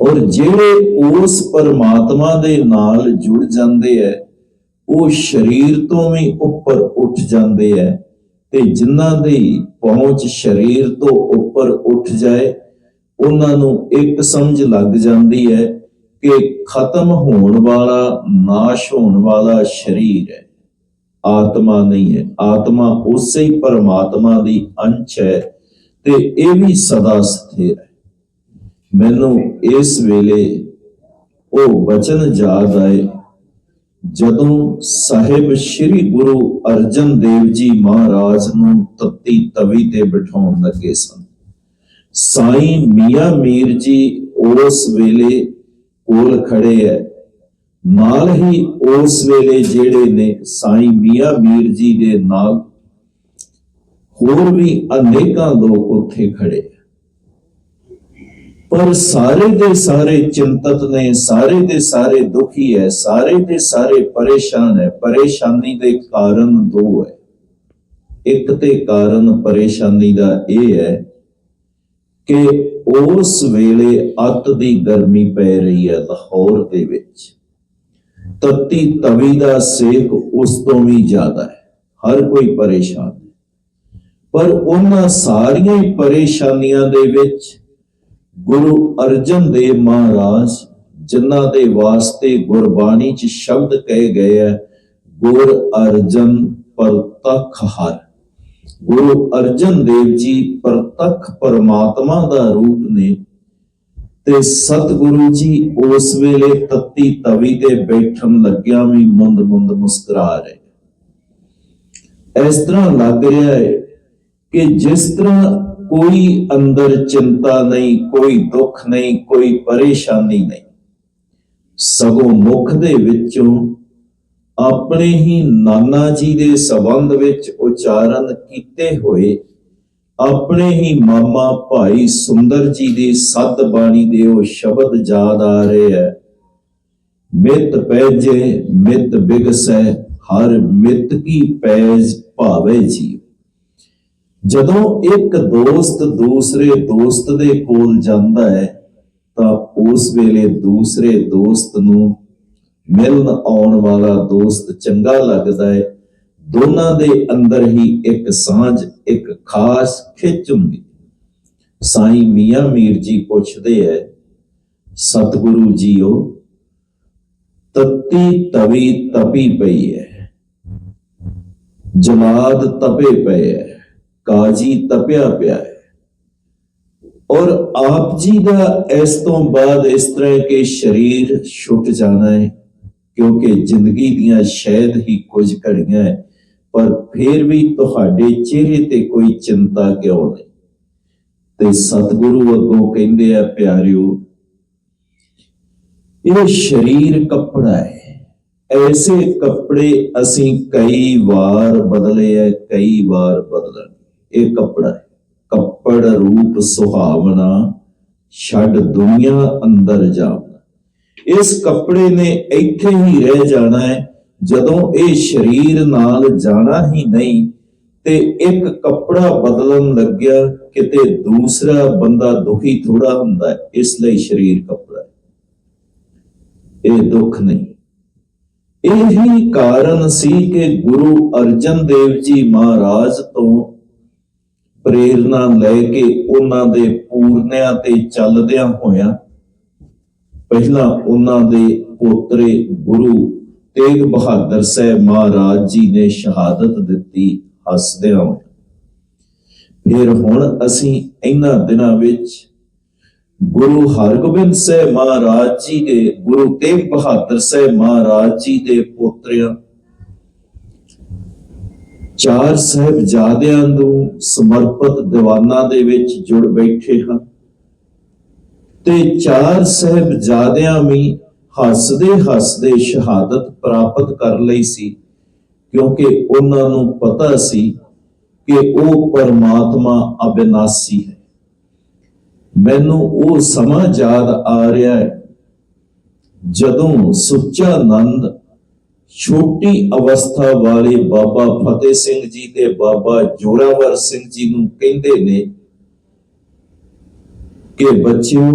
ਔਰ ਜਿਹੜੇ ਉਸ ਪਰਮਾਤਮਾ ਦੇ ਨਾਲ ਜੁੜ ਜਾਂਦੇ ਐ, ਉਹ ਸਰੀਰ ਤੋਂ ਵੀ ਉੱਪਰ ਉੱਠ ਜਾਂਦੇ ਐ ਤੇ ਜਿਨ੍ਹਾਂ ਦੀ ਪਹੁੰਚ ਸਰੀਰ ਤੋਂ ਉੱਪਰ ਉੱਠ ਜਾਏ, ਉਹਨਾਂ ਨੂੰ ਇੱਕ ਸਮਝ ਲੱਗ ਜਾਂਦੀ ਹੈ ਕਿ ਖਤਮ ਹੋਣ ਵਾਲਾ, ਨਾਸ਼ ਹੋਣ ਵਾਲਾ ਸਰੀਰ ਹੈ ਆਤਮਾ ਨਹੀਂ ਹੈ ਆਤਮਾ ਉਸੇ ਹੀ ਪਰਮਾਤਮਾ ਦੀ ਅੰਸ਼ ਹੈ ਤੇ ਇਹ ਵੀ ਸਦਾ ਸਥਿਰ ਹੈ ਮੈਨੂੰ ਇਸ ਵੇਲੇ ਉਹ ਵਚਨ ਯਾਦ ਆਏ, ਜਦੋਂ ਸਾਹਿਬ ਸ੍ਰੀ ਗੁਰੂ ਅਰਜਨ ਦੇਵ ਜੀ ਮਹਾਰਾਜ ਨੂੰ ਤੱਤੀ ਤਵੀ ਤੇ ਬਿਠਾਉਣ ਲੱਗੇ ਸਨ। ਸਾਈਂ ਮੀਆਂ ਮੀਰ ਜੀ ਉਸ ਵੇਲੇ ਕੋਲ ਖੜੇ ਐ। ਨਾਲ ਹੀ ਉਸ ਵੇਲੇ ਜਿਹੜੇ ਨੇ ਸਾਈਂ ਮੀਆਂ ਮੀਰ ਜੀ ਦੇ ਨਾਲ ਹੋਰ ਵੀ ਅਨੇਕਾਂ ਲੋਕ ਉੱਥੇ ਖੜੇ। ਪਰ ਸਾਰੇ ਦੇ ਸਾਰੇ ਚਿੰਤਤ ਨੇ, ਸਾਰੇ ਦੇ ਸਾਰੇ ਦੁਖੀ ਹੈ ਸਾਰੇ ਦੇ ਸਾਰੇ ਪਰੇਸ਼ਾਨ ਹੈ ਪਰੇਸ਼ਾਨੀ ਦੇ ਕਾਰਨ ਦੋ ਹੈ ਇੱਕ ਤੇ ਕਾਰਨ ਪਰੇਸ਼ਾਨੀ ਦਾ ਇਹ ਹੈ ਕਿ ਉਸ ਵੇਲੇ ਅੱਤ ਦੀ ਗਰਮੀ ਪੈ ਰਹੀ ਹੈ ਲਾਹੌਰ ਦੇ ਵਿੱਚ। ਤੱਤੀ ਤਵੀ ਦਾ ਸੇਕ ਉਸ ਤੋਂ ਵੀ ਜ਼ਿਆਦਾ ਹੈ ਹਰ ਕੋਈ ਪਰੇਸ਼ਾਨ ਹੈ ਪਰ ਉਹਨਾਂ ਸਾਰੀਆਂ ਪਰੇਸ਼ਾਨੀਆਂ ਦੇ ਵਿੱਚ ਗੁਰੂ ਅਰਜਨ ਦੇਵ ਮਹਾਰਾਜ, ਜਿਨ੍ਹਾਂ ਦੇ ਵਾਸਤੇ ਗੁਰਬਾਣੀ 'ਚ ਸ਼ਬਦ ਕਹੇ ਗਏ ਹੈ, ਗੁਰ ਅਰਜਨ ਪਰਤਖ ਹਰ। ਗੁਰੂ ਅਰਜਨ ਦੇਵ ਜੀ ਪ੍ਰਤੱਖ ਪਰਮਾਤਮਾ ਦਾ ਰੂਪ ਨੇ ਤੇ ਸਤਿਗੁਰੂ ਜੀ ਉਸ ਵੇਲੇ ਤੱਤੀ ਤਵੀ ਤੇ ਬੈਠਣ ਲੱਗਿਆ ਵੀ ਮੁੰਦ ਮੁੰਦ ਮੁਸਕਰਾ ਰਹੇ ਇਸ ਤਰ੍ਹਾਂ ਲੱਗ ਰਿਹਾ ਹੈ ਕਿ ਜਿਸ ਤਰ੍ਹਾਂ ਕੋਈ ਅੰਦਰ ਚਿੰਤਾ ਨਹੀਂ, ਕੋਈ ਦੁੱਖ ਨਹੀਂ, ਕੋਈ ਪਰੇਸ਼ਾਨੀ ਨਹੀਂ। ਸਗੋਂ ਮੁਖ ਦੇ ਵਿੱਚੋਂ ਆਪਣੇ ਹੀ ਨਾਨਾ ਜੀ ਦੇ ਸਬੰਧ ਵਿੱਚ ਉਚਾਰਨ ਕੀਤੇ ਹੋਏ, ਆਪਣੇ ਹੀ ਮਾਮਾ ਭਾਈ ਸੁੰਦਰ ਜੀ ਦੀ ਸਤ ਬਾਣੀ ਦੇ ਉਹ ਸ਼ਬਦ ਯਾਦ ਆ ਰਹੇ ਹੈ ਮਿਤ ਪੈਜੇ, ਮਿਤ ਬਿਗਸੈ, ਹਰ ਮਿਤ ਕੀ ਪੈਜ ਭਾਵੇ ਜੀ ਜਦੋਂ ਇੱਕ ਦੋਸਤ ਦੂਸਰੇ ਦੋਸਤ ਦੇ ਕੋਲ ਜਾਂਦਾ ਹੈ, ਤਾਂ ਉਸ ਵੇਲੇ ਦੂਸਰੇ ਦੋਸਤ ਨੂੰ ਮਿਲਣ ਆਉਣ ਵਾਲਾ ਦੋਸਤ ਚੰਗਾ ਲੱਗਦਾ ਹੈ। ਦੋਨਾਂ ਦੇ ਅੰਦਰ ਹੀ ਇੱਕ ਸਾਂਝ, ਇੱਕ ਖਾਸ ਖਿੱਚ ਹੁੰਦੀ। ਸਾਈਂ ਮੀਆਂ ਮੀਰ ਜੀ ਪੁੱਛਦੇ ਐ ਸਤਿਗੁਰੂ ਜੀਓ, ਤਤੀ ਤਵੀ ਤਪੀ ਪਈ ਹੈ, ਜਮਾਦ ਤਪੇ ਪਏ ਹੈ। ਕਾਜੀ ਤਪਿਆ ਪਿਆ ਹੈ। ਔਰ ਆਪ ਜੀ ਦਾ ਇਸ ਤੋਂ ਬਾਅਦ ਇਸ ਤਰ੍ਹਾਂ ਕਿ ਸਰੀਰ ਛੁੱਟ ਜਾਣਾ ਹੈ, ਕਿਉਂਕਿ ਜ਼ਿੰਦਗੀ ਦੀਆਂ ਸ਼ਾਇਦ ਹੀ ਕੁਝ ਘੜੀਆਂ ਹੈ, ਪਰ ਫਿਰ ਵੀ ਤੁਹਾਡੇ ਚਿਹਰੇ ਤੇ ਕੋਈ ਚਿੰਤਾ ਕਿਉਂ ਨਹੀਂ? ਤੇ ਸਤਿਗੁਰੂ ਅੱਗੋਂ ਕਹਿੰਦੇ ਆ, ਪਿਆਰਿਓ, ਇਹ ਸਰੀਰ ਕੱਪੜਾ ਹੈ। ਐਸੇ ਕੱਪੜੇ ਅਸੀਂ ਕਈ ਵਾਰ ਬਦਲੇ ਐ ਕਈ ਵਾਰ ਬਦਲਣ। ਇਹ ਕੱਪੜਾ ਹੈ। ਕੱਪੜ ਰੂਪ ਸੁਹਾਵਣਾ, ਛੱਡ ਦੁਨੀਆ ਅੰਦਰ ਜਾਵਣਾ। ਇਸ ਕੱਪੜੇ ਨੇ ਇੱਥੇ ਹੀ ਰਹਿ ਜਾਣਾ ਹੈ, ਜਦੋਂ ਇਹ ਸਰੀਰ ਨਾਲ ਜਾਣਾ ਹੀ ਨਹੀਂ ਤੇ ਇੱਕ ਕੱਪੜਾ ਬਦਲਣ ਲੱਗਿਆ, ਕਿਤੇ ਦੂਸਰਾ ਬੰਦਾ ਦੁਖੀ ਥੋੜਾ ਹੁੰਦਾ ਹੈ, ਇਸ ਲਈ ਸਰੀਰ ਕੱਪੜਾ ਹੈ। ਇਹ ਦੁੱਖ ਨਹੀਂ। ਇਹੀ ਕਾਰਨ ਸੀ ਕਿ ਗੁਰੂ ਅਰਜਨ ਦੇਵ ਜੀ ਮਹਾਰਾਜ ਤੋਂ ਪ੍ਰੇਰਣਾ ਲੈ ਕੇ ਉਹਨਾਂ ਦੇ ਪੂਰਨਿਆਂ ਤੇ ਚੱਲਦਿਆਂ ਹੋਇਆਂ ਪਹਿਲਾਂ ਉਹਨਾਂ ਦੇ ਪੋਤਰੇ ਗੁਰੂ ਤੇਗ ਬਹਾਦਰ ਸਾਹਿਬ ਮਹਾਰਾਜ ਜੀ ਨੇ ਸ਼ਹਾਦਤ ਦਿੱਤੀ ਹੱਸਦਿਆਂ ਹੋਇਆਂ। ਫਿਰ ਹੁਣ ਅਸੀਂ ਇਹਨਾਂ ਦਿਨਾਂ ਵਿੱਚ ਗੁਰੂ ਹਰਗੋਬਿੰਦ ਸਾਹਿਬ ਮਹਾਰਾਜ ਜੀ ਦੇ, ਗੁਰੂ ਤੇਗ ਬਹਾਦਰ ਸਾਹਿਬ ਮਹਾਰਾਜ ਜੀ ਦੇ ਪੋਤਰਿਆਂ ਚਾਰ ਸਾਹਿਬਜ਼ਾਦਿਆਂ ਨੂੰ ਸਮਰਪਿਤ ਦੀਵਾਨਾਂ ਦੇ ਵਿੱਚ ਜੁੜ ਬੈਠੇ ਹਾਂ। ਤੇ ਚਾਰ ਸਾਹਿਬਜ਼ਾਦਿਆਂ ਵੀ ਹੱਸਦੇ ਹੱਸਦੇ ਸ਼ਹਾਦਤ ਪ੍ਰਾਪਤ ਕਰ ਲਈ ਸੀ, ਕਿਉਂਕਿ ਉਹਨਾਂ ਨੂੰ ਪਤਾ ਸੀ ਕਿ ਉਹ ਪਰਮਾਤਮਾ ਅਬਿਨਾਸੀ ਹੈ। ਮੈਨੂੰ ਉਹ ਸਮਾਂ ਯਾਦ ਆ ਰਿਹਾ ਹੈ ਜਦੋਂ ਸੁੱਚਾ ਆਨੰਦ ਛੋਟੀ ਅਵਸਥਾ ਵਾਲੇ ਬਾਬਾ ਫਤਿਹ ਸਿੰਘ ਜੀ ਤੇ ਬਾਬਾ ਜੋਰਾਵਰ ਸਿੰਘ ਜੀ ਨੂੰ ਕਹਿੰਦੇ ਨੇ ਕਿ ਬੱਚਿਓ,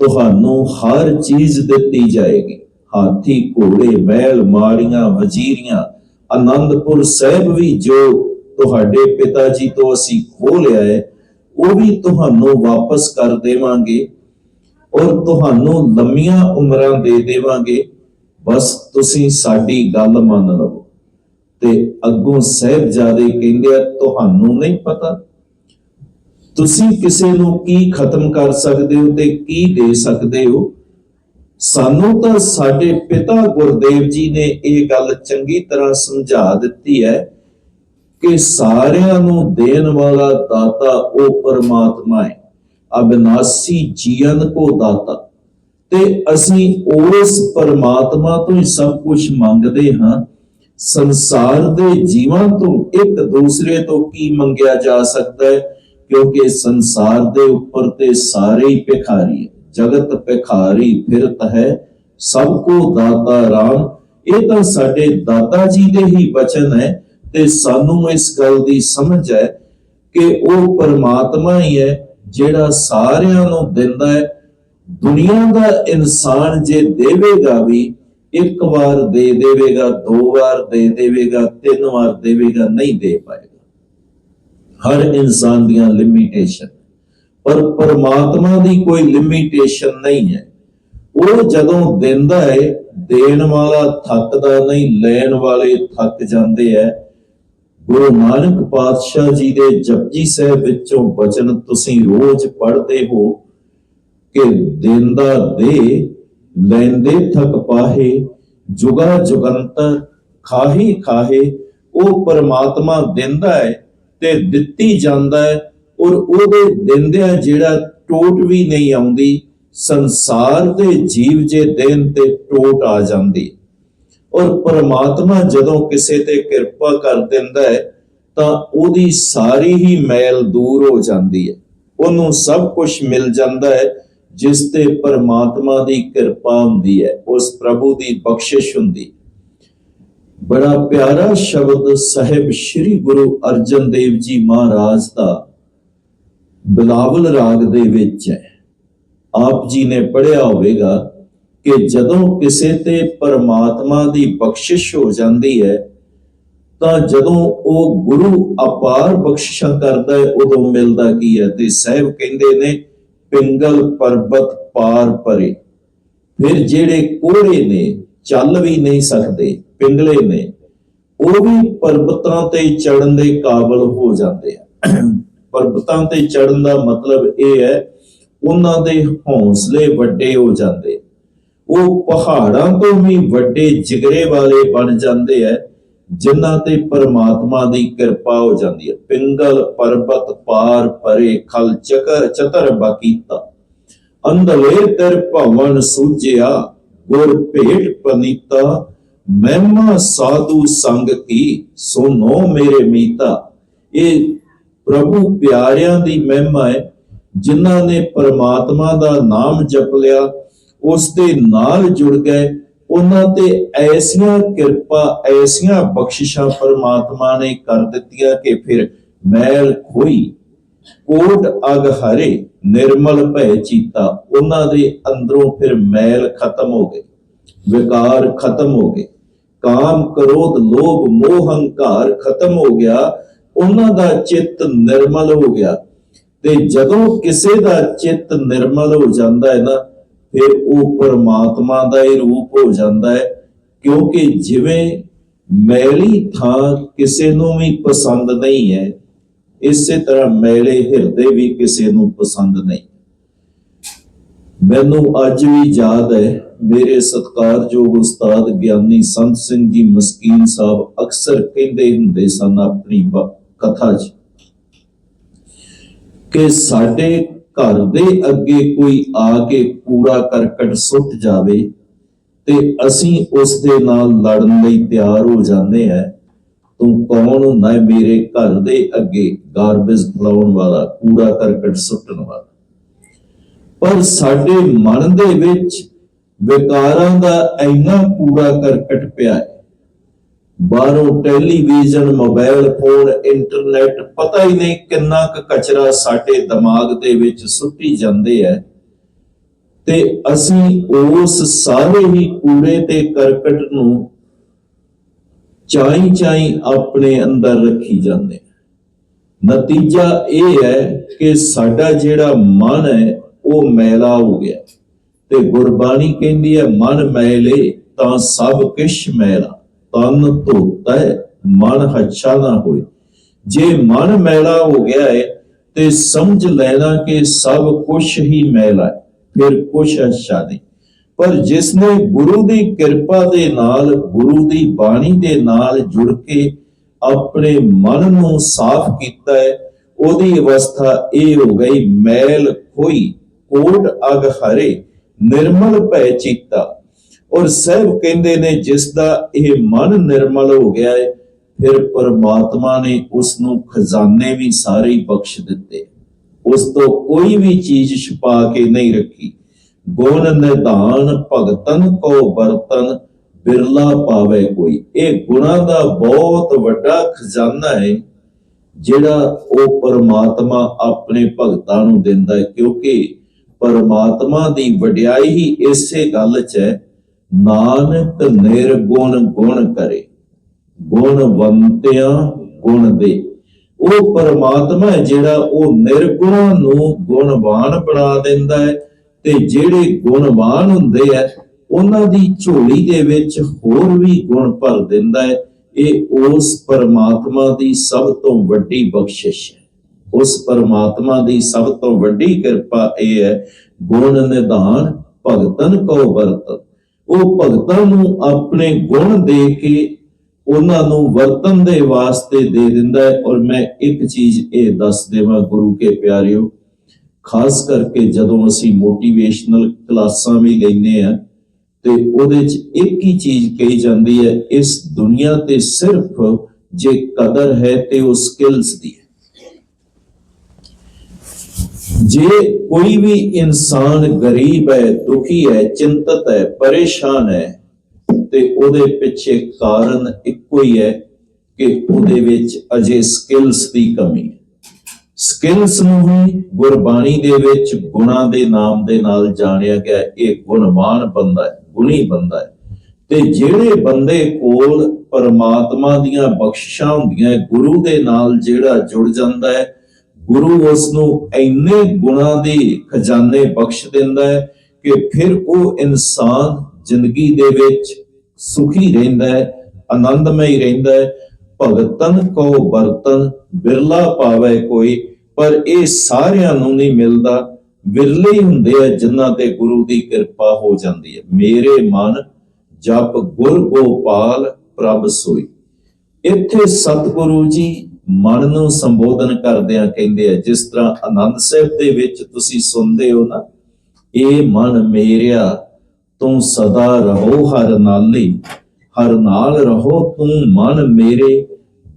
ਤੁਹਾਨੂੰ ਹਰ ਚੀਜ਼ ਦਿੱਤੀ ਜਾਏਗੀ। ਹਾਥੀ, ਘੋੜੇ, ਮਹਿਲ, ਮਾੜੀਆਂ, ਵਜ਼ੀਰੀਆਂ ਆਨੰਦਪੁਰ ਸਾਹਿਬ ਵੀ ਜੋ ਤੁਹਾਡੇ ਪਿਤਾ ਜੀ ਤੋਂ ਅਸੀਂ ਖੋਹ ਲਿਆ ਹੈ, ਉਹ ਵੀ ਤੁਹਾਨੂੰ ਵਾਪਸ ਕਰ ਦੇਵਾਂਗੇ ਔਰ ਤੁਹਾਨੂੰ ਲੰਮੀਆਂ ਉਮਰਾਂ ਦੇ ਦੇਵਾਂਗੇ। ਬਸ ਤੁਸੀਂ ਸਾਡੀ ਗੱਲ ਮੰਨ ਲਵੋ। ਤੇ ਅੱਗੋਂ ਸਾਹਿਬਜ਼ਾਦੇ ਕਹਿੰਦੇ ਆ, ਤੁਹਾਨੂੰ ਨਹੀਂ ਪਤਾ। ਤੁਸੀਂ ਕਿਸੇ ਨੂੰ ਕੀ ਖਤਮ ਕਰ ਸਕਦੇ ਹੋ ਤੇ ਕੀ ਦੇ ਸਕਦੇ ਹੋ? ਸਾਨੂੰ ਤਾਂ ਸਾਡੇ ਪਿਤਾ ਗੁਰਦੇਵ ਜੀ ਨੇ ਇਹ ਗੱਲ ਚੰਗੀ ਤਰ੍ਹਾਂ ਸਮਝਾ ਦਿੱਤੀ ਹੈ ਕਿ ਸਾਰਿਆਂ ਨੂੰ ਦੇਣ ਵਾਲਾ ਦਾਤਾ ਉਹ ਪਰਮਾਤਮਾ ਹੈ। ਅਬਿਨਾਸੀ ਜੀਵਨ ਕੋ ਦਾਤਾ। ਤੇ ਅਸੀਂ ਉਸ ਪਰਮਾਤਮਾ ਤੋਂ ਹੀ ਸਭ ਕੁਝ ਮੰਗਦੇ ਹਾਂ। ਸੰਸਾਰ ਦੇ ਜੀਵਾਂ ਤੋਂ ਇੱਕ ਦੂਸਰੇ ਤੋਂ ਕੀ ਮੰਗਿਆ ਜਾ ਸਕਦਾ ਹੈ? ਕਿਉਂਕਿ ਸੰਸਾਰ ਦੇ ਉੱਪਰ ਤੇ ਸਾਰੇ ਹੀ ਭਿਖਾਰੀ ਹੈ। ਜਗਤ ਭਿਖਾਰੀ ਫਿਰਤ ਹੈ। ਸਭ ਕੋ ਦਾਤਾ ਰਾਮ। ਇਹ ਤਾਂ ਸਾਡੇ ਦਾਤਾ ਜੀ ਦੇ ਹੀ ਬਚਨ ਹੈ ਤੇ ਸਾਨੂੰ ਇਸ ਗੱਲ ਦੀ ਸਮਝ ਹੈ ਕਿ ਉਹ ਪਰਮਾਤਮਾ ਹੀ ਹੈ ਜਿਹੜਾ ਸਾਰਿਆਂ ਨੂੰ ਦਿੰਦਾ ਹੈ। ਦੁਨੀਆ ਦਾ ਇਨਸਾਨ ਜੇ ਦੇਵੇਗਾ ਵੀ, ਇੱਕ ਵਾਰ ਦੇ ਦੇਵੇਗਾ, ਦੋ ਵਾਰ ਦੇ ਦੇਵੇਗਾ, ਤਿੰਨ ਵਾਰ ਦੇਵੇਗਾ, ਨਹੀਂ ਦੇ ਪਾਏਗਾ। ਹਰ ਇਨਸਾਨ ਦੀਆਂ ਲਿਮਿਟੇਸ਼ਨ ਪਰ ਪਰਮਾਤਮਾ ਦੀ ਕੋਈ ਲਿਮਿਟੇਸ਼ਨ ਨਹੀਂ ਹੈ। ਉਹ ਜਦੋਂ ਦਿੰਦਾ ਹੈ, ਦੇਣ ਵਾਲਾ ਥੱਕਦਾ ਨਹੀਂ, ਲੈਣ ਵਾਲੇ ਥੱਕ ਜਾਂਦੇ ਐ ਗੁਰੂ ਨਾਨਕ ਪਾਤਸ਼ਾਹ ਜੀ ਦੇ ਜਪਜੀ ਸਾਹਿਬ ਵਿੱਚੋਂ ਬਚਨ ਤੁਸੀਂ ਰੋਜ਼ ਪੜ੍ਹਦੇ ਹੋ। ਕਿ ਦਿੰਦਾ ਦੇ ਲੈਂਦੇ ਥਕ ਪਾਹੇ, ਜੁਗਾ ਜੁਗੰਤਰ ਖਾਹੀ ਖਾਹੇ, ਉਹ ਪਰਮਾਤਮਾ ਦਿੰਦਾ ਹੈ ਤੇ ਦਿੱਤੀ ਜਾਂਦਾ ਹੈ, ਔਰ ਉਹਦੇ ਦਿੰਦਿਆਂ ਜਿਹੜਾ ਟੋਟ ਵੀ ਨਹੀਂ ਆਉਂਦੀ, ਸੰਸਾਰ ਦੇ ਜੀਵ ਜੇ ਦੇਣ ਤੇ ਟੋਟ ਆ ਜਾਂਦੀ। ਔਰ ਪਰਮਾਤਮਾ ਜਦੋਂ ਕਿਸੇ ਤੇ ਕਿਰਪਾ ਕਰ ਦਿੰਦਾ ਹੈ, ਤਾਂ ਉਹਦੀ ਸਾਰੀ ਹੀ ਮੈਲ ਦੂਰ ਹੋ ਜਾਂਦੀ ਹੈ। ਉਹਨੂੰ ਸਭ ਕੁਝ ਮਿਲ ਜਾਂਦਾ ਹੈ ਜਿਸ ਤੇ ਪਰਮਾਤਮਾ ਦੀ ਕਿਰਪਾ ਹੁੰਦੀ ਹੈ, ਉਸ ਪ੍ਰਭੂ ਦੀ ਬਖਸ਼ਿਸ਼ ਹੁੰਦੀ। ਬੜਾ ਪਿਆਰਾ ਸ਼ਬਦ ਸਾਹਿਬ ਸ੍ਰੀ ਗੁਰੂ ਅਰਜਨ ਦੇਵ ਜੀ ਮਹਾਰਾਜ ਦਾ ਬਿਲਾਵਲ ਰਾਗ ਦੇ ਵਿੱਚ ਹੈ। ਆਪ ਜੀ ਨੇ ਪੜਿਆ ਹੋਵੇਗਾ ਕਿ ਜਦੋਂ ਕਿਸੇ ਤੇ ਪਰਮਾਤਮਾ ਦੀ ਬਖਸ਼ਿਸ਼ ਹੋ ਜਾਂਦੀ ਹੈ, ਤਾਂ ਜਦੋਂ ਉਹ ਗੁਰੂ ਅਪਾਰ ਬਖਸ਼ਿਸ਼ਾਂ ਕਰਦਾ ਹੈ, ਉਦੋਂ ਮਿਲਦਾ ਕੀ ਹੈ? ਤੇ ਸਾਹਿਬ ਕਹਿੰਦੇ ਨੇ ਪਿੰਗਲ ਪਰਬਤ ਪਾਰ ਪਰੇ ਫਿਰ ਜਿਹੜੇ ਕੋੜੇ ਨੇ, ਚੱਲ ਵੀ ਨਹੀਂ ਸਕਦੇ, ਪਿੰਗਲੇ ਨੇ, ਉਹ ਵੀ ਪਰਬਤਾਂ ਤੇ ਚੜਨ ਦੇ ਕਾਬਲ ਹੋ ਜਾਂਦੇ ਆ। ਪਰਬਤਾਂ ਤੇ ਚੜਨ ਦਾ ਮਤਲਬ ਇਹ ਹੈ, ਉਹਨਾਂ ਦੇ ਹੌਸਲੇ ਵੱਡੇ ਹੋ ਜਾਂਦੇ। ਉਹ ਪਹਾੜਾਂ ਤੋਂ ਵੀ ਵੱਡੇ ਜਿਗਰੇ ਵਾਲੇ ਬਣ ਜਾਂਦੇ ਐ ਜਿਨ੍ਹਾਂ ਤੇ ਪਰਮਾਤਮਾ ਦੀ ਕਿਰਪਾ ਹੋ ਜਾਂਦੀ ਹੈ। ਪਿੰਗਲ, ਪਰਬਤ, ਪਾਰ, ਪਰੇ, ਖਲ, ਚਕਰ, ਚਤਰ, ਬਕੀਤਾ। ਅੰਧਲੇ ਤਰ ਭਵਨ ਸੂਝਿਆ, ਗੁਰ ਭੇਟ ਪਨੀਤਾ। ਮਹਿਮਾ ਸਾਧੂ ਸੰਗ ਕੀ ਸੁਨੋ ਮੇਰੇ ਮੀਤਾ। ਇਹ ਪ੍ਰਭੂ ਪਿਆਰਿਆਂ ਦੀ ਮਹਿਮਾ ਹੈ, ਜਿਨ੍ਹਾਂ ਨੇ ਪਰਮਾਤਮਾ ਦਾ ਨਾਮ ਜਪ ਲਿਆ, ਉਸ ਦੇ ਨਾਲ ਜੁੜ ਗਏ। ਉਹਨਾਂ ਤੇ ਐਸੀਆਂ ਕਿਰਪਾ, ਐਸੀਆਂ ਬਖਸ਼ਿਸ਼ਾਂ ਪਰਮਾਤਮਾ ਨੇ ਕਰ ਦਿੱਤੀਆਂ ਕਿ ਫਿਰ ਮੈਲ ਖੋਈ। ਕੋਟ ਅਗ ਹਰੇ, ਨਿਰਮਲ ਭੈ ਚੀਤਾ, ਉਹਨਾਂ ਦੇ ਅੰਦਰੋਂ ਫਿਰ ਮੈਲ ਖਤਮ ਹੋ ਗਏ। ਵਿਕਾਰ ਖਤਮ ਹੋ ਗਏ। ਕਾਮ ਕ੍ਰੋਧ, ਲੋਭ, ਮੋਹ, ਹੰਕਾਰ ਖਤਮ ਹੋ ਗਿਆ। ਉਹਨਾਂ ਦਾ ਚਿੱਤ ਨਿਰਮਲ ਹੋ ਗਿਆ। ਤੇ ਜਦੋਂ ਕਿਸੇ ਦਾ ਚਿੱਤ ਨਿਰਮਲ ਹੋ ਜਾਂਦਾ ਹੈ ਨਾ ਫਿਰ ਉਹ ਪਰਮਾਤਮਾ ਦਾ ਹੀ ਰੂਪ ਹੋ ਜਾਂਦਾ ਹੈ, ਕਿਉਂਕਿ ਜਿਵੇਂ ਮੈਲੀ ਥਾਂ ਕਿਸੇ ਨੂੰ ਵੀ ਪਸੰਦ ਨਹੀਂ ਹੈ, ਇਸੇ ਤਰ੍ਹਾਂ ਮੈਲੇ ਹਿਰਦੇ ਵੀ ਕਿਸੇ ਨੂੰ ਪਸੰਦ ਨਹੀਂ। ਮੈਨੂੰ ਅੱਜ ਵੀ ਯਾਦ ਹੈ, ਮੇਰੇ ਸਤਿਕਾਰਯੋਗ ਉਸਤਾਦ ਗਿਆਨੀ ਸੰਤ ਸਿੰਘ ਜੀ ਮਸਕੀਨ ਸਾਹਿਬ ਅਕਸਰ ਕਹਿੰਦੇ ਹੁੰਦੇ ਸਨ ਆਪਣੀ ਕਥਾ 'ਚ ਕਿ ਸਾਡੇ ਘਰ ਦੇ ਅੱਗੇ ਕੋਈ ਆ ਕੇ ਕੂੜਾ ਕਰਕਟ ਸੁੱਟ ਜਾਵੇ ਤੇ ਅਸੀਂ ਉਸ ਦੇ ਨਾਲ ਲੜਨ ਲਈ ਤਿਆਰ ਹੋ ਜਾਂਦੇ ਆ ਤੂੰ ਕੌਣ ਹੁੰਦਾ ਹੈ ਮੇਰੇ ਘਰ ਦੇ ਅੱਗੇ ਗਾਰਬੇਜ ਫਲਾਉਣ ਵਾਲਾ, ਕੂੜਾ ਕਰਕਟ ਸੁੱਟਣ ਵਾਲਾ? ਪਰ ਸਾਡੇ ਮਨ ਦੇ ਵਿੱਚ ਵਿਕਾਰਾਂ ਦਾ ਇੰਨਾ ਕੂੜਾ ਕਰਕਟ ਪਿਆ ਹੈ ਬਾਹਰੋਂ ਟੈਲੀਵਿਜ਼ਨ, ਮੋਬਾਈਲ, ਫੋਨ, ਇੰਟਰਨੈਟ, ਪਤਾ ਹੀ ਨਹੀਂ ਕਿੰਨਾ ਕੁ ਕਚਰਾ ਸਾਡੇ ਦਿਮਾਗ ਦੇ ਵਿੱਚ ਸੁੱਟੀ ਜਾਂਦੇ ਐ। ਤੇ ਅਸੀਂ ਉਸ ਸਾਰੇ ਹੀ ਕੂੜੇ ਤੇ ਕਰਕਟ ਨੂੰ ਚਾਈ ਚਾਈ ਆਪਣੇ ਅੰਦਰ ਰੱਖੀ ਜਾਂਦੇ ਨਤੀਜਾ ਇਹ ਹੈ ਕਿ ਸਾਡਾ ਜਿਹੜਾ ਮਨ ਹੈ ਉਹ ਮੈਲਾ ਹੋ ਗਿਆ। ਤੇ ਗੁਰਬਾਣੀ ਕਹਿੰਦੀ ਹੈ ਮਨ ਮੈਲੇ ਤਾਂ ਸਭ ਕਿਛ ਮੈਲਾ। ਤਨ ਧੋਤਾ, ਮਨ ਹੱਛਾ ਨਾ ਹੋਏ। ਜੇ ਮਨ ਮੈਲਾ ਹੋ ਗਿਆ ਹੈ ਤੇ ਸਮਝ ਲੈਣਾ ਕਿ ਸਭ ਕੁਝ ਹੀ ਮੈਲਾ ਹੈ ਫਿਰ ਕੁਝ ਅੱਛਾ ਨਹੀਂ। ਪਰ ਜਿਸ ਨੇ ਗੁਰੂ ਦੀ ਕਿਰਪਾ ਦੇ ਨਾਲ, ਗੁਰੂ ਦੀ ਬਾਣੀ ਦੇ ਨਾਲ ਜੁੜ ਕੇ ਆਪਣੇ ਮਨ ਨੂੰ ਸਾਫ਼ ਕੀਤਾ ਹੈ ਉਹਦੀ ਅਵਸਥਾ ਇਹ ਹੋ ਗਈ, ਮੈਲ ਖੋਈ, ਕੋਟ ਅਗ ਹਰੇ, ਨਿਰਮਲ ਭੈ ਚੀਤਾ। ਔਰ ਸਹਿਬ ਕਹਿੰਦੇ ਨੇ, ਜਿਸ ਦਾ ਇਹ ਮਨ ਨਿਰਮਲ ਹੋ ਗਿਆ ਹੈ ਫਿਰ ਪਰਮਾਤਮਾ ਨੇ ਉਸ ਨੂੰ ਖਜ਼ਾਨੇ ਵੀ ਸਾਰੇ ਹੀ ਬਖਸ਼ ਦਿੱਤੇ। ਉਸ ਤੋਂ ਕੋਈ ਵੀ ਚੀਜ਼ ਛੁਪਾ ਕੇ ਨਹੀਂ ਰੱਖੀ। ਗੁਣ ਨਿਧਾਨ ਭਗਤਨ ਕੋ ਬਰਤਨ ਬਿਰਲਾ ਪਾਵੇ ਕੋਈ। ਇਹ ਗੁਣਾ ਦਾ ਬਹੁਤ ਵੱਡਾ ਖਜ਼ਾਨਾ ਹੈ ਜਿਹੜਾ ਉਹ ਪਰਮਾਤਮਾ ਆਪਣੇ ਭਗਤਾਂ ਨੂੰ ਦਿੰਦਾ ਹੈ ਕਿਉਂਕਿ ਪਰਮਾਤਮਾ ਦੀ ਵਡਿਆਈ ਹੀ ਇਸੇ ਗੱਲ 'ਚ ਹੈ ਨਾਨਕ ਨਿਰਗੁਣ ਗੁਣ ਕਰੇ। ਗੁਣਵੰਤਿਆਂ ਗੁਣ ਦੇ। ਉਹ ਪਰਮਾਤਮਾ ਹੈ ਜਿਹੜਾ ਉਹ ਨਿਰਗੁਣਾਂ ਨੂੰ ਗੁਣਵਾਨ ਬਣਾ ਦਿੰਦਾ ਹੈ ਤੇ ਜਿਹੜੇ ਗੁਣਵਾਨ ਹੁੰਦੇ ਆ, ਉਹਨਾਂ ਦੀ ਝੋਲੀ ਦੇ ਵਿੱਚ ਹੋਰ ਵੀ ਗੁਣ ਭਰ ਦਿੰਦਾ ਹੈ। ਇਹ ਉਸ ਪਰਮਾਤਮਾ ਦੀ ਸਭ ਤੋਂ ਵੱਡੀ ਬਖਸ਼ਿਸ਼ ਹੈ। ਉਸ ਪਰਮਾਤਮਾ ਦੀ ਸਭ ਤੋਂ ਵੱਡੀ ਕਿਰਪਾ ਇਹ ਹੈ, ਗੁਣ ਨਿਧਾਨ ਭਗਤਨ ਕੋ ਵਰਤ ਉਹ ਭਗਤਾਂ ਨੂੰ ਆਪਣੇ ਗੁਣ ਦੇ ਕੇ ਉਹਨਾਂ ਨੂੰ ਵਰਤਨ ਦੇ ਵਾਸਤੇ ਦੇ ਦਿੰਦਾ ਹੈ। ਔਰ ਮੈਂ ਇੱਕ ਚੀਜ਼ ਇਹ ਦੱਸ ਦੇਵਾਂ ਗੁਰੂ ਕੇ ਪਿਆਰਿਓ, ਖਾਸ ਕਰਕੇ ਜਦੋਂ ਅਸੀਂ ਮੋਟੀਵੇਸ਼ਨਲ ਕਲਾਸਾਂ ਵੀ ਲੈਂਦੇ ਆ ਤੇ ਉਹਦੇ 'ਚ ਇੱਕ ਹੀ ਚੀਜ਼ ਕਹੀ ਜਾਂਦੀ ਹੈ, ਇਸ ਦੁਨੀਆ ਤੇ ਸਿਰਫ ਜੇ ਕਦਰ ਹੈ ਤੇ ਉਹ ਸਕਿੱਲਸ ਦੀ ਹੈ। ਜੇ ਕੋਈ ਵੀ ਇਨਸਾਨ ਗਰੀਬ ਹੈ, ਦੁਖੀ ਹੈ, ਚਿੰਤਤ ਹੈ, ਪਰੇਸ਼ਾਨ ਹੈ, ਤੇ ਉਹਦੇ ਪਿੱਛੇ ਕਾਰਨ ਇੱਕੋ ਹੀ ਹੈ ਕਿ ਉਹਦੇ ਵਿੱਚ ਅਜੇ ਸਕਿੱਲਸ ਦੀ ਕਮੀ ਹੈ। ਸਕਿੱਲਸ ਨੂੰ ਹੀ ਗੁਰਬਾਣੀ ਦੇ ਵਿੱਚ ਗੁਣਾ ਦੇ ਨਾਮ ਦੇ ਨਾਲ ਜਾਣਿਆ ਗਿਆ, ਇਹ ਗੁਣਵਾਨ ਬੰਦਾ ਹੈ, ਗੁਣੀ ਬੰਦਾ ਹੈ। ਤੇ ਜਿਹੜੇ ਬੰਦੇ ਕੋਲ ਪਰਮਾਤਮਾ ਦੀਆਂ ਬਖਸ਼ਿਸ਼ਾਂ ਹੁੰਦੀਆਂ ਗੁਰੂ ਦੇ ਨਾਲ ਜਿਹੜਾ ਜੁੜ ਜਾਂਦਾ ਹੈ ਗੁਰੂ ਉਸ ਨੂੰ ਇੰਨੇ ਗੁਣਾ ਦੇ ਖਜ਼ਾਨੇ ਬਖਸ਼ ਦਿੰਦਾ ਹੈ ਕਿ ਫਿਰ ਉਹ ਇਨਸਾਨ ਜ਼ਿੰਦਗੀ ਦੇ ਵਿੱਚ ਸੁਖੀ ਰਹਿੰਦਾ ਹੈ, ਆਨੰਦਮਈ ਰਹਿੰਦਾ ਹੈ। ਭਗਤਨ ਕੋ ਬਰਤਨ ਬਿਰਲਾ ਪਾਵੇ ਕੋਈ, ਪਰ ਇਹ ਸਾਰਿਆਂ ਨੂੰ ਨਹੀਂ ਮਿਲਦਾ। ਵਿਰਲੇ ਹੁੰਦੇ ਆ ਜਿਨ੍ਹਾਂ ਤੇ ਗੁਰੂ ਦੀ ਕਿਰਪਾ ਹੋ ਜਾਂਦੀ ਹੈ। ਮੇਰੇ ਮਨ ਜਪ ਗੁਰ ਗੋਪਾਲ ਪ੍ਰਭ ਸੋਈ। ਇੱਥੇ ਸਤਿਗੁਰੂ ਜੀ ਮਨ ਨੂੰ ਸੰਬੋਧਨ ਕਰਦਿਆਂ ਕਹਿੰਦੇ ਆ, ਜਿਸ ਤਰ੍ਹਾਂ ਆਨੰਦ ਸਾਹਿਬ ਦੇ ਵਿੱਚ ਤੁਸੀਂ ਸੁਣਦੇ ਹੋ ਨਾ, ਇਹ ਮਨ ਮੇਰਿਆ, ਤੂੰ ਸਦਾ ਰਹੋ ਹਰ ਨਾਲੇ, ਹਰ ਨਾਲ ਰਹੋ ਤੂੰ ਮਨ ਮੇਰੇ,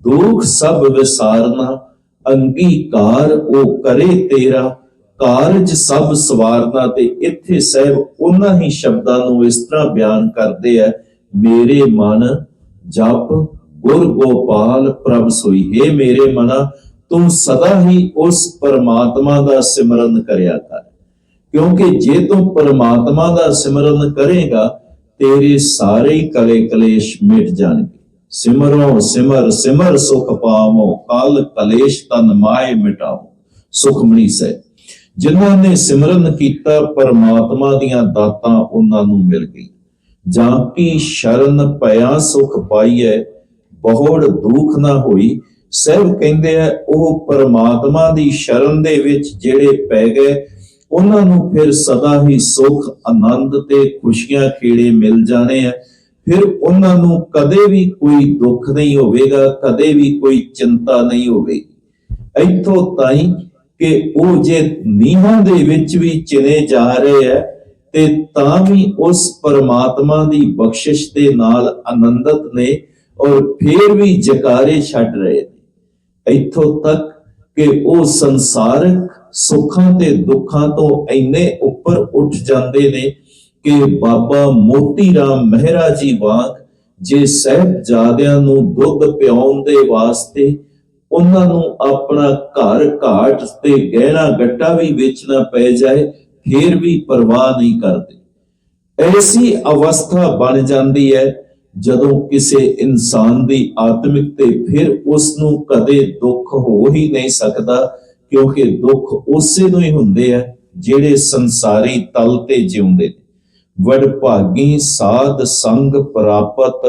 ਦੁੱਖ ਸਭ ਵਿਸਾਰਨਾ, ਅੰਗੀਕਾਰ ਉਹ ਕਰੇ ਤੇਰਾ, ਕਾਰਜ ਸਭ ਸਵਾਰਨਾ, ਤੇ ਇੱਥੇ ਸਹਿਬ ਉਹਨਾਂ ਹੀ ਸ਼ਬਦਾਂ ਨੂੰ ਇਸ ਤਰ੍ਹਾਂ ਬਿਆਨ ਕਰਦੇ ਆ, ਮੇਰੇ ਮਨ ਜਪ ਗੁਰ ਗੋਪਾਲ ਪ੍ਰਭ ਸੋਈ। ਹੈ ਮੇਰੇ ਮਨਾ, ਤੂੰ ਸਦਾ ਹੀ ਉਸ ਪਰਮਾਤਮਾ ਦਾ ਸਿਮਰਨ ਕਰਿਆ ਕਰ। ਕਿਉਂਕਿ ਜੇ ਤੂੰ ਪਰਮਾਤਮਾ ਦਾ ਸਿਮਰਨ ਕਰੇਗਾ, ਤੇਰੇ ਸਾਰੇ ਕਲੇ ਕਲੇਸ਼ ਮਿਟ ਜਾਣਗੇ। ਸਿਮਰੋ, ਸਿਮਰ ਸਿਮਰ ਸੁਖ ਪਾਵੋ, ਕਾਲ ਕਲੇਸ਼ ਤਨ ਮਾਏ ਮਿਟਾਓ। ਸੁਖਮਣੀ ਸਹਿ ਜਿਨ੍ਹਾਂ ਨੇ ਸਿਮਰਨ ਕੀਤਾ, ਪਰਮਾਤਮਾ ਦੀਆਂ ਦਾਤਾਂ ਉਹਨਾਂ ਨੂੰ ਮਿਲ ਗਈ ਜਾਂ ਕੀ ਸ਼ਰਨ ਪਿਆ ਸੁਖ ਪਾਈਐ ਬਹੁੜ ਦੁੱਖ ਨਾ ਹੋਈ। ਸਹਿਬ ਕਹਿੰਦੇ ਆ, ਉਹ ਪਰਮਾਤਮਾ ਦੀ ਸ਼ਰਨ ਦੇ ਵਿੱਚ ਜਿਹੜੇ ਪੈ ਗਏ, ਉਹਨਾਂ ਨੂੰ ਫਿਰ ਸਦਾ ਹੀ ਸੁਖ, ਆਨੰਦ ਤੇ ਖੁਸ਼ੀਆਂ ਖੇੜੇ ਮਿਲ ਜਾਣੇ ਆ। ਫਿਰ ਉਹਨਾਂ ਨੂੰ ਕਦੇ ਵੀ ਕੋਈ ਦੁੱਖ ਨਹੀਂ ਹੋਵੇਗਾ, ਕਦੇ ਵੀ ਕੋਈ ਚਿੰਤਾ ਨਹੀਂ ਹੋਵੇਗੀ। ਇੱਥੋਂ ਤਾਈਂ ਕਿ ਉਹ ਜੇ ਨੀਹਾਂ ਦੇ ਵਿੱਚ ਵੀ ਚਿਣੇ ਜਾ ਰਹੇ ਹੈ ਤੇ ਤਾਂ ਵੀ ਉਸ ਪਰਮਾਤਮਾ ਦੀ ਬਖਸ਼ਿਸ਼ ਦੇ ਨਾਲ ਆਨੰਦਤ ਨੇ। ਔਰ ਫਿਰ ਵੀ ਜਕਾਰੇ ਛੱਡ ਰਹੇ ਨੇ। ਇੱਥੋਂ ਤੱਕ ਕਿ ਉਹ ਸੰਸਾਰਕ ਸੁੱਖਾਂ ਤੇ ਦੁੱਖਾਂ ਤੋਂ ਇੰਨੇ ਉੱਪਰ ਉੱਠ ਜਾਂਦੇ ਨੇ ਕਿ ਬਾਬਾ ਮੋਤੀ ਰਾਮ ਮਹਿਰਾ ਜੀ ਵਾਂਗ ਜੇ ਸਹਿਬਜ਼ਾਦਿਆਂ ਨੂੰ ਦੁੱਧ ਪਿਆਉਣ ਦੇ ਵਾਸਤੇ ਉਹਨਾਂ ਨੂੰ ਆਪਣਾ ਘਰ ਘਾਟ ਤੇ ਗਹਿਣਾ ਗੱਟਾ ਵੀ ਵੇਚਣਾ ਪੈ ਜਾਏ, ਫੇਰ ਵੀ ਪਰਵਾਹ ਨਹੀਂ ਕਰਦੇ। ਐਸੀ ਅਵਸਥਾ ਬਣ ਜਾਂਦੀ ਹੈ ਜਦੋਂ ਕਿਸੇ ਇਨਸਾਨ ਦੀ ਆਤਮਿਕ ਤੇ ਫਿਰ ਉਸ ਨੂੰ ਕਦੇ ਦੁੱਖ ਹੋ ਹੀ ਨਹੀਂ ਸਕਦਾ, ਕਿਉਂਕਿ ਦੁੱਖ ਉਸੇ ਨੂੰ ਹੀ ਹੁੰਦੇ ਆ ਜਿਹੜੇ ਸੰਸਾਰੀ ਤਲ ਤੇ ਜਿਉਂਦੇ ਨੇ। ਵਡਭਾਗੀ ਸਾਧ ਸੰਗ ਪ੍ਰਾਪਤ,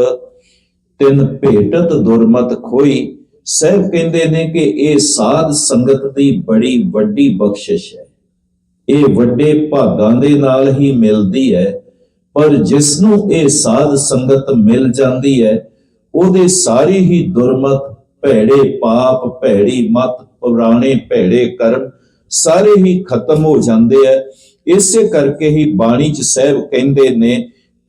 ਤਿੰਨ ਭੇਟਤ ਦੁਰਮਤ ਖੋਈ, ਸਹਿਬ ਕਹਿੰਦੇ ਨੇ ਕਿ ਇਹ ਸਾਧ ਸੰਗਤ ਦੀ ਬੜੀ ਵੱਡੀ ਬਖਸ਼ਿਸ਼ ਹੈ। ਇਹ ਵੱਡੇ ਭਾਗਾਂ ਦੇ ਨਾਲ ਹੀ ਮਿਲਦੀ ਹੈ। ਪਰ ਜਿਸ ਨੂੰ ਇਹ ਸਾਧ ਸੰਗਤ ਮਿਲ ਜਾਂਦੀ ਹੈ, ਉਹਦੇ ਸਾਰੇ ਹੀ ਦੁਰਮਤ ਭੈੜੇ ਪਾਪ, ਭੈੜੀ ਮਤ, ਪੁਰਾਣੇ ਭੈੜੇ ਕਰਮ ਸਾਰੇ ਹੀ ਖਤਮ ਹੋ ਜਾਂਦੇ ਆ। ਇਸੇ ਕਰਕੇ ਹੀ ਬਾਣੀ ਚ ਸਹਿਬ ਕਹਿੰਦੇ ਨੇ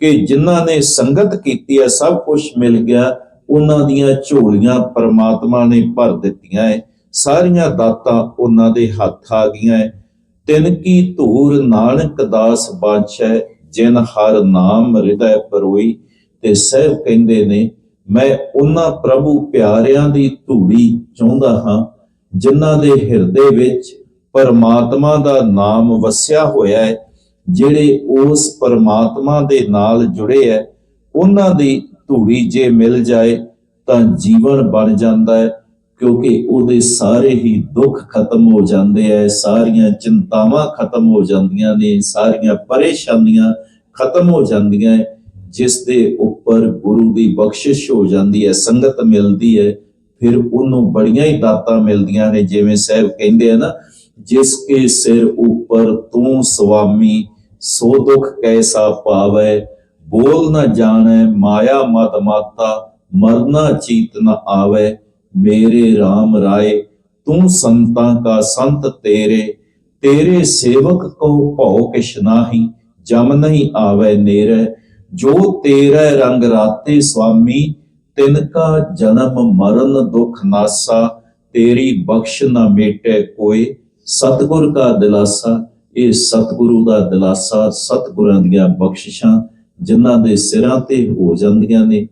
ਕਿ ਜਿਨ੍ਹਾਂ ਨੇ ਸੰਗਤ ਕੀਤੀ ਹੈ ਸਭ ਕੁਝ ਮਿਲ ਗਿਆ, ਉਹਨਾਂ ਦੀਆਂ ਝੋਲੀਆਂ ਪਰਮਾਤਮਾ ਨੇ ਭਰ ਦਿੱਤੀਆਂ ਹੈ ਸਾਰੀਆਂ ਦਾਤਾਂ ਉਹਨਾਂ ਦੇ ਹੱਥ ਆ ਗਈਆਂ ਹੈ ਤਿਨ ਕੀ ਧੂਰ ਨਾਨਕ ਦਾਸ ਬਾਛੈ ਜਿਨ ਹਰ ਨਾਮ ਹਿਰਦੈ ਪਰੋਈ, ਤੇ ਸਹਿਬ ਕਹਿੰਦੇ ਨੇ, ਮੈਂ ਉਹਨਾਂ ਪ੍ਰਭੂ ਪਿਆਰਿਆਂ ਦੀ ਧੂੜੀ ਚਾਹੁੰਦਾ ਹਾਂ, ਜਿਨ੍ਹਾਂ ਦੇ ਹਿਰਦੇ ਵਿੱਚ ਪਰਮਾਤਮਾ ਦਾ ਨਾਮ ਵਸਿਆ ਹੋਇਆ ਹੈ, ਜਿਹੜੇ ਉਸ ਪਰਮਾਤਮਾ ਦੇ ਨਾਲ ਜੁੜੇ ਹੈ, ਉਹਨਾਂ ਦੀ ਧੂੜੀ ਜੇ ਮਿਲ ਜਾਏ, ਤਾਂ ਜੀਵਨ ਬਣ ਜਾਂਦਾ ਹੈ ਕਿਉਂਕਿ ਉਹਦੇ ਸਾਰੇ ਹੀ ਦੁੱਖ ਖਤਮ ਹੋ ਜਾਂਦੇ ਐ, ਸਾਰੀਆਂ ਚਿੰਤਾਵਾਂ ਖਤਮ ਹੋ ਜਾਂਦੀਆਂ ਨੇ, ਸਾਰੀਆਂ ਪਰੇਸ਼ਾਨੀਆਂ ਖਤਮ ਹੋ ਜਾਂਦੀਆਂ ਹੈ ਜਿਸ ਦੇ ਉੱਪਰ ਗੁਰੂ ਦੀ ਬਖਸ਼ਿਸ਼ ਹੋ ਜਾਂਦੀ ਹੈ ਸੰਗਤ ਮਿਲਦੀ ਹੈ ਫਿਰ ਉਹਨੂੰ ਬੜੀਆਂ ਹੀ ਦਾਤਾਂ ਮਿਲਦੀਆਂ ਨੇ, ਜਿਵੇਂ ਸਾਹਿਬ ਕਹਿੰਦੇ ਆ ਨਾ, ਜਿਸ ਕੇ ਸਿਰ ਉੱਪਰ ਤੂੰ ਸੁਆਮੀ ਸੋ ਦੁਖ ਕੈਸਾ ਪਾਵੈ, ਬੋਲ ਨਾ ਜਾਣੈ, ਮਾਇਆ ਮਤ ਮਾਤਾ, ਮਰਨਾ ਚੀਤ ਨਾ ਆਵੈ ਮੇਰੇ RAM ਰਾਏ, ਤੂੰ ਸੰਤਾਂ ਕਾ ਸੰਤ ਤੇਰੇ ਤੇਰੇ ਸੇਵਕ ਕੋ ਭਉ ਕਿਛ ਨਾਹੀ, ਜਮ ਨਹੀਂ ਆਵੈ ਨੇਰੇ। ਜੋ ਤੇਰੇ ਰੰਗ ਰਾਤੇ ਸੁਆਮੀ ਤਿਨ ਕਾ ਜਨਮ ਮਰਨ ਦੁਖ ਨਾਸਾ, ਤੇਰੀ ਬਖਸ਼ ਨਾ ਮੇਟੇ ਕੋਏ। ਸਤਗੁਰ ਕਾ ਦਿਲਾਸਾ, ਇਹ ਸਤਗੁਰੂ ਦਾ ਦਿਲਾਸਾ, ਸਤਗੁਰਾਂ ਦੀਆਂ ਬਖਸ਼ਿਸ਼ਾਂ, ਜਿਨ੍ਹਾਂ ਦੇ ਸਿਰਾਂ ਤੇ ਹੋ ਜਾਂਦੀਆਂ ਨੇ।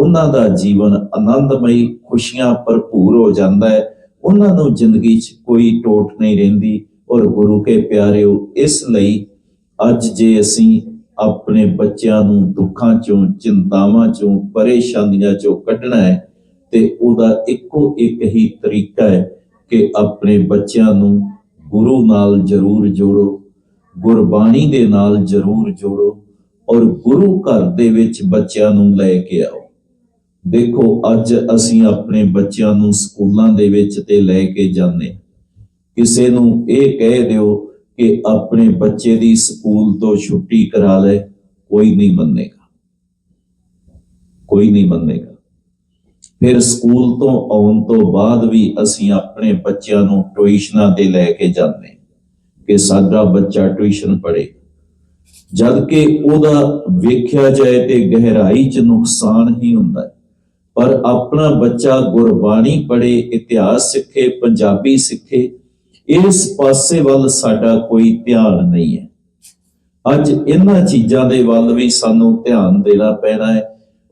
ਉਹਨਾਂ ਦਾ ਜੀਵਨ ਆਨੰਦਮਈ ਖੁਸ਼ੀਆਂ ਭਰਪੂਰ ਹੋ ਜਾਂਦਾ ਹੈ। ਉਹਨਾਂ ਨੂੰ ਜ਼ਿੰਦਗੀ 'ਚ ਕੋਈ ਟੋਟ ਨਹੀਂ ਰਹਿੰਦੀ ਔਰ ਗੁਰੂ ਕੇ ਪਿਆਰਿਓ, ਇਸ ਲਈ ਅੱਜ ਜੇ ਅਸੀਂ ਆਪਣੇ ਬੱਚਿਆਂ ਨੂੰ ਦੁੱਖਾਂ ਚੋਂ, ਚਿੰਤਾਵਾਂ ਚੋਂ, ਪਰੇਸ਼ਾਨੀਆਂ ਚੋਂ ਕੱਢਣਾ ਹੈ, ਤੇ ਉਹਦਾ ਇੱਕੋ ਇੱਕ ਹੀ ਤਰੀਕਾ ਹੈ ਕਿ ਆਪਣੇ ਬੱਚਿਆਂ ਨੂੰ ਗੁਰੂ ਨਾਲ ਜ਼ਰੂਰ ਜੋੜੋ, ਗੁਰਬਾਣੀ ਦੇ ਨਾਲ ਜ਼ਰੂਰ ਜੋੜੋ ਔਰ ਗੁਰੂ ਘਰ ਦੇ ਵਿੱਚ ਬੱਚਿਆਂ ਨੂੰ ਲੈ ਕੇ ਆਓ। ਦੇਖੋ, ਅੱਜ ਅਸੀਂ ਆਪਣੇ ਬੱਚਿਆਂ ਨੂੰ ਸਕੂਲਾਂ ਦੇ ਵਿੱਚ ਤੇ ਲੈ ਕੇ ਜਾਂਦੇ ਹਾਂ। ਕਿਸੇ ਨੂੰ ਇਹ ਕਹਿ ਦਿਓ ਕਿ ਆਪਣੇ ਬੱਚੇ ਦੀ ਸਕੂਲ ਤੋਂ ਛੁੱਟੀ ਕਰਾ ਲੈ, ਕੋਈ ਨਹੀਂ ਮੰਨੇਗਾ। ਕੋਈ ਨਹੀਂ ਮੰਨੇਗਾ। ਫਿਰ ਸਕੂਲ ਤੋਂ ਆਉਣ ਤੋਂ ਬਾਅਦ ਵੀ ਅਸੀਂ ਆਪਣੇ ਬੱਚਿਆਂ ਨੂੰ ਟਿਊਸ਼ਨਾਂ ਤੇ ਲੈ ਕੇ ਜਾਂਦੇ ਕਿ ਸਾਡਾ ਬੱਚਾ ਟਿਊਸ਼ਨ ਪੜ੍ਹੇ। ਜਦ ਕਿ ਉਹਦਾ ਵੇਖਿਆ ਜਾਏ ਤੇ ਗਹਿਰਾਈ 'ਚ ਨੁਕਸਾਨ ਹੀ ਹੁੰਦਾ ਹੈ। ਪਰ ਆਪਣਾ ਬੱਚਾ ਗੁਰਬਾਣੀ ਪੜ੍ਹੇ, ਇਤਿਹਾਸ ਸਿੱਖੇ, ਪੰਜਾਬੀ ਸਿੱਖੇ, ਇਸ ਪਾਸੇ ਵੱਲ ਸਾਡਾ ਕੋਈ ਧਿਆਨ ਨਹੀਂ ਹੈ। ਅੱਜ ਇਹਨਾਂ ਚੀਜ਼ਾਂ ਦੇ ਵੱਲ ਵੀ ਸਾਨੂੰ ਧਿਆਨ ਦੇਣਾ ਪੈਣਾ ਹੈ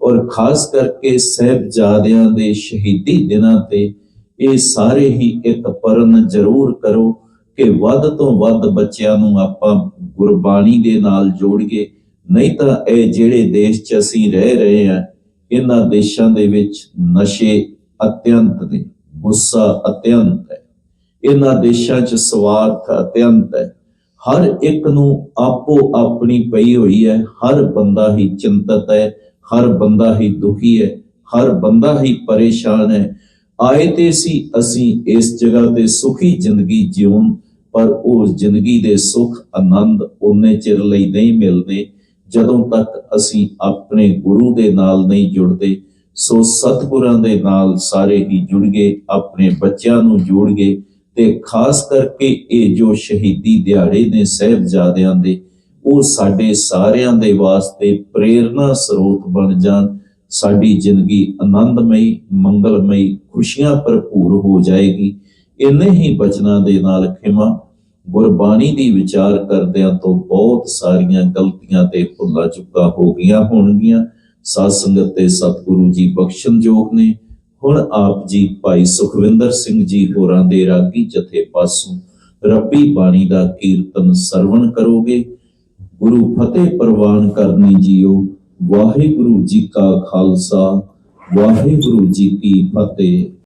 ਔਰ ਖਾਸ ਕਰਕੇ ਸਹਿਬਜ਼ਾਦਿਆਂ ਦੇ ਸ਼ਹੀਦੀ ਦਿਨਾਂ ਤੇ ਇਹ ਸਾਰੇ ਹੀ ਇੱਕ ਪਰਨ ਜ਼ਰੂਰ ਕਰੋ ਕਿ ਵੱਧ ਤੋਂ ਵੱਧ ਬੱਚਿਆਂ ਨੂੰ ਆਪਾਂ ਗੁਰਬਾਣੀ ਦੇ ਨਾਲ ਜੋੜੀਏ। ਨਹੀਂ ਤਾਂ ਇਹ ਜਿਹੜੇ ਦੇਸ਼ 'ਚ ਅਸੀਂ ਰਹਿ ਰਹੇ ਹਾਂ ਇਹਨਾਂ ਦੇਸ਼ਾਂ ਦੇ ਵਿੱਚ ਨਸ਼ੇ ਅਤਿਅੰਤ ਨੇ, ਗੁੱਸਾ ਅਤਿਅੰਤ ਹੈ। ਇਹਨਾਂ ਦੇਸ਼ਾਂ 'ਚ ਸਵਾਰਥ ਅਤਿਅੰਤ ਹੈ। ਹਰ ਇੱਕ ਨੂੰ ਆਪੋ ਆਪਣੀ ਪਈ ਹੋਈ ਹੈ, ਹਰ ਬੰਦਾ ਹੀ ਚਿੰਤਤ ਹੈ, ਹਰ ਬੰਦਾ ਹੀ ਦੁਖੀ ਹੈ, ਹਰ ਬੰਦਾ ਹੀ ਪਰੇਸ਼ਾਨ ਹੈ। ਆਏ ਤੇ ਸੀ ਅਸੀਂ ਇਸ ਜਗ੍ਹਾ ਤੇ ਸੁਖੀ ਜ਼ਿੰਦਗੀ ਜਿਉਣ, ਪਰ ਉਹ ਜ਼ਿੰਦਗੀ ਦੇ ਸੁਖ ਆਨੰਦ ਉਹਨੇ ਚਿਰ ਲਈ ਨਹੀਂ ਮਿਲਦੇ। ਜਦੋਂ ਤੱਕ ਅਸੀਂ ਆਪਣੇ ਗੁਰੂ ਦੇ ਨਾਲ ਨਹੀਂ ਜੁੜਦੇ, ਸੋ ਸਤਿਗੁਰਾਂ ਦੇ ਨਾਲ ਸਾਰੇ ਹੀ ਜੁੜ ਗਏ, ਆਪਣੇ ਬੱਚਿਆਂ ਨੂੰ ਜੋੜ ਗਏ ਤੇ ਖਾਸ ਕਰਕੇ ਇਹ ਜੋ ਸ਼ਹੀਦੀ ਦਿਹਾੜੇ ਨੇ ਸਹਿਬਜ਼ਾਦਿਆਂ ਦੇ, ਉਹ ਸਾਡੇ ਸਾਰਿਆਂ ਦੇ ਵਾਸਤੇ ਪ੍ਰੇਰਣਾ ਸਰੋਤ ਬਣ ਜਾਣ, ਸਾਡੀ ਜ਼ਿੰਦਗੀ ਆਨੰਦਮਈ, ਮੰਗਲਮਈ, ਖੁਸ਼ੀਆਂ ਭਰਪੂਰ ਹੋ ਜਾਏਗੀ। ਇੰਨੇ ਹੀ ਬਚਨਾਂ ਦੇ ਨਾਲ ਖਿਮਾ ਗੁਰਬਾਣੀ ਦੀ ਵਿਚਾਰ ਕਰਦਿਆਂ ਤੋਂ ਬਹੁਤ ਸਾਰੀਆਂ ਗਲਤੀਆਂ ਤੇ ਭੁੱਲਾਂ ਚੁੱਕਾ ਹੋ ਗਈਆਂ ਹੋਣਗੀਆਂ। ਸਾਧ ਸੰਗਤ ਤੇ ਸਤਿਗੁਰੂ ਜੀ ਬਖਸ਼ਣਯੋਗ ਨੇ। ਹੁਣ ਆਪ ਜੀ ਭਾਈ ਸੁਖਵਿੰਦਰ ਸਿੰਘ ਜੀ ਹੋਰਾਂ ਦੇ ਰਾਗੀ ਜਥੇ ਪਾਸੋਂ ਰੱਬੀ ਬਾਣੀ ਦਾ ਕੀਰਤਨ ਸਰਵਣ ਕਰੋਗੇ। ਗੁਰੂ ਫਤਿਹ ਪ੍ਰਵਾਨ ਕਰਨੀ ਜੀਓ। ਵਾਹਿਗੁਰੂ ਜੀ ਕਾ ਖਾਲਸਾ, ਵਾਹਿਗੁਰੂ ਜੀ ਕੀ ਫਤਿਹ।